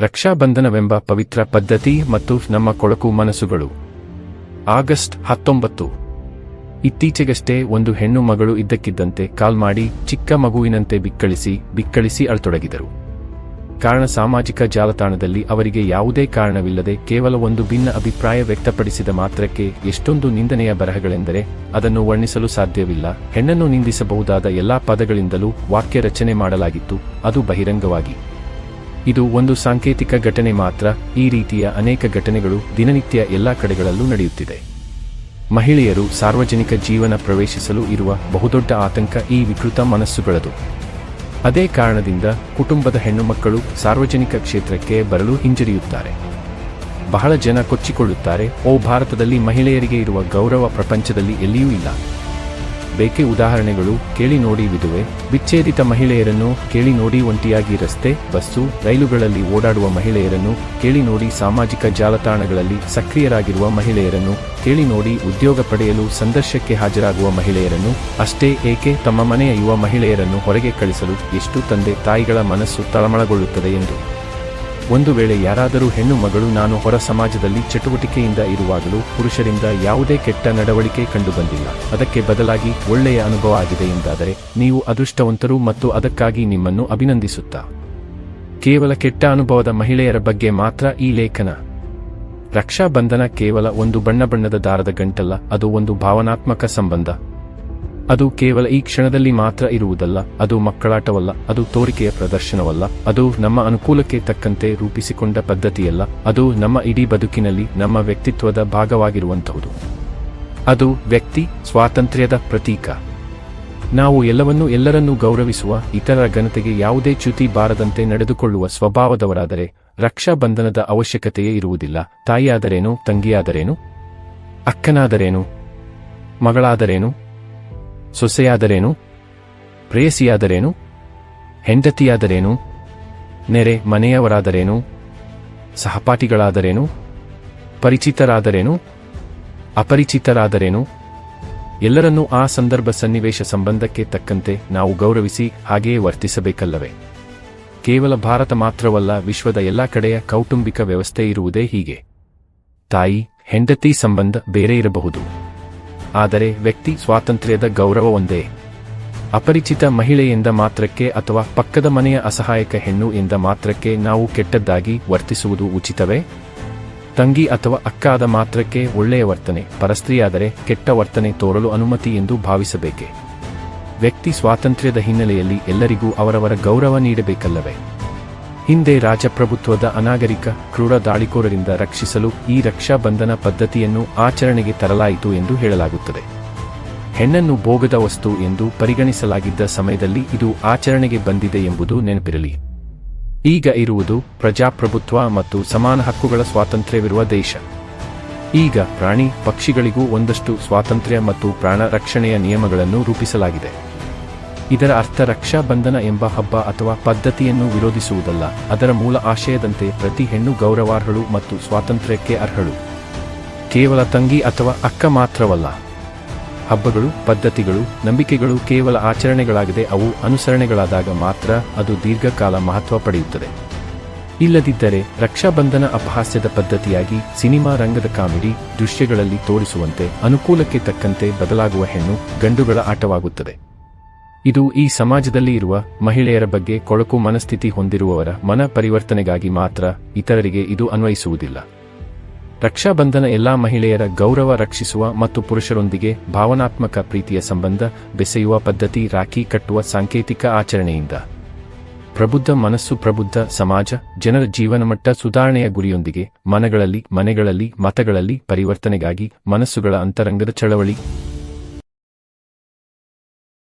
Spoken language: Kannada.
ರಕ್ಷಾಬಂಧನವೆಂಬ ಪವಿತ್ರ ಪದ್ಧತಿ ಮತ್ತು ನಮ್ಮ ಕೊಳಕು ಮನಸ್ಸುಗಳು. ಆಗಸ್ಟ್ ಹತ್ತೊಂಬತ್ತು. ಇತ್ತೀಚೆಗಷ್ಟೇ ಒಂದು ಹೆಣ್ಣು ಮಗಳು ಇದ್ದಕ್ಕಿದ್ದಂತೆ ಕಾಲ್ ಮಾಡಿ ಚಿಕ್ಕ ಮಗುವಿನಂತೆ ಬಿಕ್ಕಳಿಸಿ ಬಿಕ್ಕಳಿಸಿ ಅಳತೊಡಗಿದರು. ಕಾರಣ ಸಾಮಾಜಿಕ ಜಾಲತಾಣದಲ್ಲಿ ಅವರಿಗೆ ಯಾವುದೇ ಕಾರಣವಿಲ್ಲದೆ ಕೇವಲ ಒಂದು ಭಿನ್ನ ಅಭಿಪ್ರಾಯ ವ್ಯಕ್ತಪಡಿಸಿದ ಮಾತ್ರಕ್ಕೆ ಎಷ್ಟೊಂದು ನಿಂದನೆಯ ಬರಹಗಳೆಂದರೆ ಅದನ್ನು ವರ್ಣಿಸಲು ಸಾಧ್ಯವಿಲ್ಲ. ಹೆಣ್ಣನ್ನು ನಿಂದಿಸಬಹುದಾದ ಎಲ್ಲಾ ಪದಗಳಿಂದಲೂ ವಾಕ್ಯ ರಚನೆ ಮಾಡಲಾಗಿತ್ತು. ಅದು ಬಹಿರಂಗವಾಗಿ. ಇದು ಒಂದು ಸಾಂಕೇತಿಕ ಘಟನೆ ಮಾತ್ರ, ಈ ರೀತಿಯ ಅನೇಕ ಘಟನೆಗಳು ದಿನನಿತ್ಯ ಎಲ್ಲಾ ಕಡೆಗಳಲ್ಲೂ ನಡೆಯುತ್ತಿದೆ. ಮಹಿಳೆಯರು ಸಾರ್ವಜನಿಕ ಜೀವನ ಪ್ರವೇಶಿಸಲು ಇರುವ ಬಹುದೊಡ್ಡ ಆತಂಕ ಈ ವಿಕೃತ ಮನಸ್ಸುಗಳದು. ಅದೇ ಕಾರಣದಿಂದ ಕುಟುಂಬದ ಹೆಣ್ಣುಮಕ್ಕಳು ಸಾರ್ವಜನಿಕ ಕ್ಷೇತ್ರಕ್ಕೆ ಬರಲು ಹಿಂಜರಿಯುತ್ತಾರೆ. ಬಹಳ ಜನ ಕೊಚ್ಚಿಕೊಳ್ಳುತ್ತಾರೆ, ಓ ಭಾರತದಲ್ಲಿ ಮಹಿಳೆಯರಿಗೆ ಇರುವ ಗೌರವ ಪ್ರಪಂಚದಲ್ಲಿ ಎಲ್ಲಿಯೂ ಇಲ್ಲ. ಬೇಕೆ ಉದಾಹರಣೆಗಳು ಕೇಳಿ ನೋಡಿ ವಿಧುವೆ ವಿಚ್ಛೇದಿತ ಮಹಿಳೆಯರನ್ನು ಕೇಳಿ ನೋಡಿ ಒಂಟಿಯಾಗಿ ರಸ್ತೆ, ಬಸ್ಸು, ರೈಲುಗಳಲ್ಲಿ ಓಡಾಡುವ ಮಹಿಳೆಯರನ್ನು ಕೇಳಿ ನೋಡಿ ಸಾಮಾಜಿಕ ಜಾಲತಾಣಗಳಲ್ಲಿ ಸಕ್ರಿಯರಾಗಿರುವ ಮಹಿಳೆಯರನ್ನು ಕೇಳಿ ನೋಡಿ ಉದ್ಯೋಗ ಪಡೆಯಲು ಸಂದರ್ಶಕ್ಕೆ ಹಾಜರಾಗುವ ಮಹಿಳೆಯರನ್ನು, ಅಷ್ಟೇ ಏಕೆ ತಮ್ಮ ಮನೆಯ ಯುವ ಮಹಿಳೆಯರನ್ನು ಹೊರಗೆ ಕಳಿಸಲು ಎಷ್ಟು ತಂದೆ ತಾಯಿಗಳ ಮನಸ್ಸು ತಳಮಳಗೊಳ್ಳುತ್ತದೆ ಎಂದು. ಒಂದು ವೇಳೆ ಯಾರಾದರೂ ಹೆಣ್ಣು ಮಗಳು ನಾನು ಹೊರ ಸಮಾಜದಲ್ಲಿ ಚಟುವಟಿಕೆಯಿಂದ ಇರುವಾಗಲೂ ಪುರುಷರಿಂದ ಯಾವುದೇ ಕೆಟ್ಟ ನಡವಳಿಕೆ ಕಂಡುಬಂದಿಲ್ಲ. ಅದಕ್ಕೆ ಬದಲಾಗಿ ಒಳ್ಳೆಯ ಅನುಭವ ಆಗಿದೆ ಎಂದಾದರೆ ನೀವು ಅದೃಷ್ಟವಂತರು ಮತ್ತು ಅದಕ್ಕಾಗಿ ನಿಮ್ಮನ್ನು ಅಭಿನಂದಿಸುತ್ತಾ. ಕೇವಲ ಕೆಟ್ಟ ಅನುಭವದ ಮಹಿಳೆಯರ ಬಗ್ಗೆ ಮಾತ್ರ ಈ ಲೇಖನ. ರಕ್ಷಾಬಂಧನ ಕೇವಲ ಒಂದು ಬಣ್ಣ ಬಣ್ಣದ ದಾರದ ಗಂಟಲ್ಲ, ಅದು ಒಂದು ಭಾವನಾತ್ಮಕ ಸಂಬಂಧ. ಅದು ಕೇವಲ ಈ ಕ್ಷಣದಲ್ಲಿ ಮಾತ್ರ ಇರುವುದಲ್ಲ, ಅದು ಮಕ್ಕಳಾಟವಲ್ಲ, ಅದು ತೋರಿಕೆಯ ಪ್ರದರ್ಶನವಲ್ಲ, ಅದು ನಮ್ಮ ಅನುಕೂಲಕ್ಕೆ ತಕ್ಕಂತೆ ರೂಪಿಸಿಕೊಂಡ ಪದ್ಧತಿಯಲ್ಲ, ಅದು ನಮ್ಮ ಇಡೀ ಬದುಕಿನಲ್ಲಿ ನಮ್ಮ ವ್ಯಕ್ತಿತ್ವದ ಭಾಗವಾಗಿರುವಂತಹುದು ಅದು ವ್ಯಕ್ತಿ ಸ್ವಾತಂತ್ರ್ಯದ ಪ್ರತೀಕ. ನಾವು ಎಲ್ಲವನ್ನೂ ಎಲ್ಲರನ್ನೂ ಗೌರವಿಸುವ ಇತರರ ಘನತೆಗೆ ಯಾವುದೇ ಚ್ಯುತಿ ಬಾರದಂತೆ ನಡೆದುಕೊಳ್ಳುವ ಸ್ವಭಾವದವರಾದರೆ ರಕ್ಷಾಬಂಧನದ ಅವಶ್ಯಕತೆಯೇ ಇರುವುದಿಲ್ಲ. ತಾಯಿಯಾದರೇನು, ತಂಗಿಯಾದರೇನು, ಅಕ್ಕನಾದರೇನು, ಮಗಳಾದರೇನು ಸೊಸೆಯಾದರೇನು? ಪ್ರೇಯಸಿಯಾದರೇನು? ಹೆಂಡತಿಯಾದರೇನು? ನೆರೆ ಮನೆಯವರಾದರೇನು? ಸಹಪಾಠಿಗಳಾದರೇನು? ಪರಿಚಿತರಾದರೇನು? ಅಪರಿಚಿತರಾದರೇನು? ಎಲ್ಲರನ್ನೂ ಆ ಸಂದರ್ಭ ಸನ್ನಿವೇಶ ಸಂಬಂಧಕ್ಕೆ ತಕ್ಕಂತೆ ನಾವು ಗೌರವಿಸಿ ಹಾಗೆಯೇ ವರ್ತಿಸಬೇಕಲ್ಲವೇ? ಕೇವಲ ಭಾರತ ಮಾತ್ರವಲ್ಲ, ವಿಶ್ವದ ಎಲ್ಲಾ ಕಡೆಯ ಕೌಟುಂಬಿಕ ವ್ಯವಸ್ಥೆ ಇರುವುದೇ ಹೀಗೆ. ತಾಯಿ, ಹೆಂಡತಿ ಸಂಬಂಧ ಬೇರೆ ಇರಬಹುದು. ಆದರೆ ವ್ಯಕ್ತಿ ಸ್ವಾತಂತ್ರ್ಯದ ಗೌರವ ಒಂದೇ. ಅಪರಿಚಿತ ಮಹಿಳೆಯಿಂದ ಮಾತ್ರಕ್ಕೆ ಅಥವಾ ಪಕ್ಕದ ಮನೆಯ ಅಸಹಾಯಕ ಹೆಣ್ಣು ಎಂದ ಮಾತ್ರಕ್ಕೆ ನಾವು ಕೆಟ್ಟದ್ದಾಗಿ ವರ್ತಿಸುವುದು ಉಚಿತವೇ? ತಂಗಿ ಅಥವಾ ಅಕ್ಕಾದ ಮಾತ್ರಕ್ಕೆ ಒಳ್ಳೆಯ ವರ್ತನೆ, ಪರಸ್ತ್ರೀಯಾದರೆ ಕೆಟ್ಟ ವರ್ತನೆ ತೋರಲು ಅನುಮತಿ ಎಂದು ಭಾವಿಸಬೇಕೆ? ವ್ಯಕ್ತಿ ಸ್ವಾತಂತ್ರ್ಯದ ಹಿನ್ನೆಲೆಯಲ್ಲಿ ಎಲ್ಲರಿಗೂ ಅವರವರ ಗೌರವ ನೀಡಬೇಕಲ್ಲವೇ? ಹಿಂದೆ ರಾಜಪ್ರಭುತ್ವದ ಅನಾಗರಿಕ, ಕ್ರೂರ ದಾಳಿಕೋರರಿಂದ ರಕ್ಷಿಸಲು ಈ ರಕ್ಷಾ ಬಂಧನ ಪದ್ಧತಿಯನ್ನು ಆಚರಣೆಗೆ ತರಲಾಯಿತು ಎಂದು ಹೇಳಲಾಗುತ್ತದೆ. ಹೆಣ್ಣನ್ನು ಭೋಗದ ವಸ್ತು ಎಂದು ಪರಿಗಣಿಸಲಾಗಿದ್ದ ಸಮಯದಲ್ಲಿ ಇದು ಆಚರಣೆಗೆ ಬಂದಿದೆ ಎಂಬುದು ನೆನಪಿರಲಿ. ಈಗ ಇರುವುದು ಪ್ರಜಾಪ್ರಭುತ್ವ ಮತ್ತು ಸಮಾನ ಹಕ್ಕುಗಳ ಸ್ವಾತಂತ್ರ್ಯವಿರುವ ದೇಶ. ಈಗ ಪ್ರಾಣಿ, ಪಕ್ಷಿಗಳಿಗೂ ಒಂದಷ್ಟು ಸ್ವಾತಂತ್ರ್ಯ ಮತ್ತು ಪ್ರಾಣ ರಕ್ಷಣೆಯ ನಿಯಮಗಳನ್ನು ರೂಪಿಸಲಾಗಿದೆ. ಇದರ ಅರ್ಥ ರಕ್ಷಾಬಂಧನ ಎಂಬ ಹಬ್ಬ ಅಥವಾ ಪದ್ಧತಿಯನ್ನು ವಿರೋಧಿಸುವುದಲ್ಲ. ಅದರ ಮೂಲ ಆಶಯದಂತೆ ಪ್ರತಿ ಹೆಣ್ಣು ಗೌರವಾರ್ಹಳು ಮತ್ತು ಸ್ವಾತಂತ್ರ್ಯಕ್ಕೆ ಅರ್ಹಳು. ಕೇವಲ ತಂಗಿ ಅಥವಾ ಅಕ್ಕ ಮಾತ್ರವಲ್ಲ. ಹಬ್ಬಗಳು, ಪದ್ಧತಿಗಳು, ನಂಬಿಕೆಗಳು ಕೇವಲ ಆಚರಣೆಗಳಾಗದೆ ಅವು ಅನುಸರಣೆಗಳಾದಾಗ ಮಾತ್ರ ಅದು ದೀರ್ಘಕಾಲ ಮಹತ್ವ ಪಡೆಯುತ್ತದೆ. ಇಲ್ಲದಿದ್ದರೆ ರಕ್ಷಾಬಂಧನ ಅಪಹಾಸ್ಯದ ಪದ್ಧತಿಯಾಗಿ ಸಿನಿಮಾ ರಂಗದ ಕಾಮಿಡಿ ದೃಶ್ಯಗಳಲ್ಲಿ ತೋರಿಸುವಂತೆ ಅನುಕೂಲಕ್ಕೆ ತಕ್ಕಂತೆ ಬದಲಾಗುವ ಹೆಣ್ಣು ಗಂಡುಗಳ ಆಟವಾಗುತ್ತದೆ. ಇದು ಈ ಸಮಾಜದಲ್ಲಿ ಇರುವ ಮಹಿಳೆಯರ ಬಗ್ಗೆ ಕೊಳಕು ಮನಸ್ಥಿತಿ ಹೊಂದಿರುವವರ ಮನ ಪರಿವರ್ತನೆಗಾಗಿ ಮಾತ್ರ ಇತರರಿಗೆ ಇದು ಅನ್ವಯಿಸುವುದಿಲ್ಲ. ರಕ್ಷಾಬಂಧನ ಎಲ್ಲಾ ಮಹಿಳೆಯರ ಗೌರವ ರಕ್ಷಿಸುವ ಮತ್ತು ಪುರುಷರೊಂದಿಗೆ ಭಾವನಾತ್ಮಕ ಪ್ರೀತಿಯ ಸಂಬಂಧ ಬೆಸೆಯುವ ಪದ್ಧತಿ ರಾಖಿ ಕಟ್ಟುವ ಸಾಂಕೇತಿಕ ಆಚರಣೆಯಿಂದ. ಪ್ರಬುದ್ಧ ಮನಸ್ಸು ಪ್ರಬುದ್ಧ ಸಮಾಜ, ಜನರ ಜೀವನಮಟ್ಟ ಸುಧಾರಣೆಯ ಗುರಿಯೊಂದಿಗೆ ಮನಗಳಲ್ಲಿ ಮನೆಗಳಲ್ಲಿ ಮತಗಳಲ್ಲಿ ಪರಿವರ್ತನೆಗಾಗಿ ಮನಸ್ಸುಗಳ ಅಂತರಂಗದ ಚಳವಳಿ.